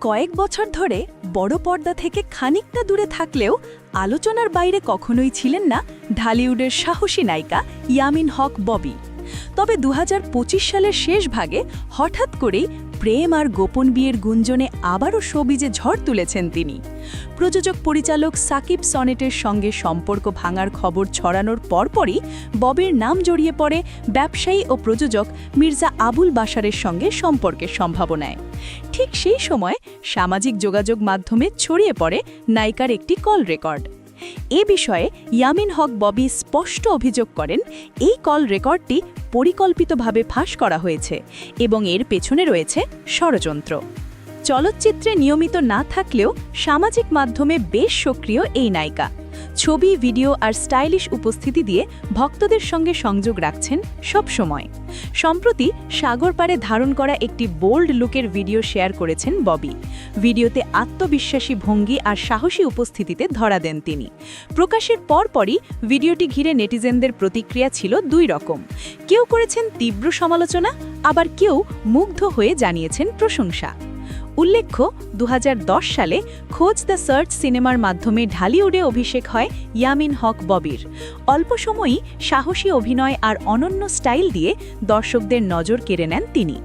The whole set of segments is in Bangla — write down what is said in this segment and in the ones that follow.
কয়েক বছর ধরে বড় পর্দা থেকে খানিকটা দূরে থাকলেও আলোচনার বাইরে কখনোই ছিলেন না ঢালিউডের সাহসী নায়িকা ইয়ামিন হক ববি। তবে দু হাজার পঁচিশ সালের শেষ ভাগে হঠাৎ করেই প্রেম আর গোপন বিয়ের গুঞ্জনে আবারও সবিজে ঝড় তুলেছেন তিনি। প্রযোজক পরিচালক সাকিব সনেটের সঙ্গে সম্পর্ক ভাঙার খবর ছড়ানোর পরপরই ববির নাম জড়িয়ে পড়ে ব্যবসায়ী ও প্রযোজক মির্জা আবুল বাশারের সঙ্গে সম্পর্কের সম্ভাবনায়। ঠিক সেই সময় সামাজিক যোগাযোগ মাধ্যমে ছড়িয়ে পড়ে নায়িকার একটি কল রেকর্ড। এ বিষয়ে ইয়ামিন হক ববি স্পষ্ট অভিযোগ করেন, এই কল রেকর্ডটি পরিকল্পিতভাবে ফাঁস করা হয়েছে এবং এর পেছনে রয়েছে ষড়যন্ত্র। চলচ্চিত্রে নিয়মিত না থাকলেও সামাজিক মাধ্যমে বেশ সক্রিয় এই নায়িকা। ছবি, ভিডিও আর স্টাইলিশ উপস্থিতি দিয়ে ভক্তদের সঙ্গে সংযোগ রাখছেন সব সময় সম্প্রতি সাগর পাড়ে ধারণ করা একটি বোল্ড লুকের ভিডিও শেয়ার করেছেন ববি। ভিডিওতে আত্মবিশ্বাসী ভঙ্গি আর সাহসী উপস্থিতিতে ধরা দেন তিনি। প্রকাশের পরপরই ভিডিওটি ঘিরে নেটিজেনদের প্রতিক্রিয়া ছিল দুই রকম। কেউ করেছেন তীব্র সমালোচনা, আবার কেউ মুগ্ধ হয়ে জানিয়েছেন প্রশংসা। উল্লেখ্য দু হাজার দশ সালে খোঁজ দ্য সার্চ সিনেমার মাধ্যমে ঢালিউডে অভিষেক হয় ইয়ামিন হক ববির। অল্প সময়ই সাহসী অভিনয় আর অনন্য স্টাইল দিয়ে দর্শকদের নজর কেড়ে নেন তিনি।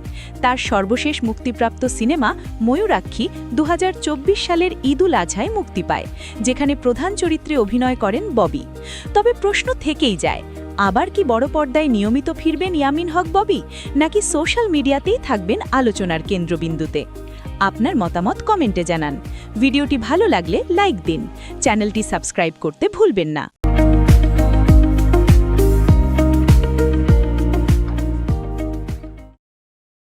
তার সর্বশেষ মুক্তিপ্রাপ্ত সিনেমা ময়ূরাক্ষী দু হাজার চব্বিশ সালের ঈদুল আজহায় মুক্তি পায়, যেখানে প্রধান চরিত্রে অভিনয় করেন ববি। তবে প্রশ্ন থেকেই যায়, আবার কি বড় পর্দায় নিয়মিত ফিরবেন ইয়ামিন হক ববি, নাকি সোশ্যাল মিডিয়াতেই থাকবেন আলোচনার কেন্দ্রবিন্দুতে? আপনার মতামত কমেন্টে জানান। ভিডিওটি ভালো লাগলে লাইক দিন। চ্যানেলটি সাবস্ক্রাইব করতে ভুলবেন না।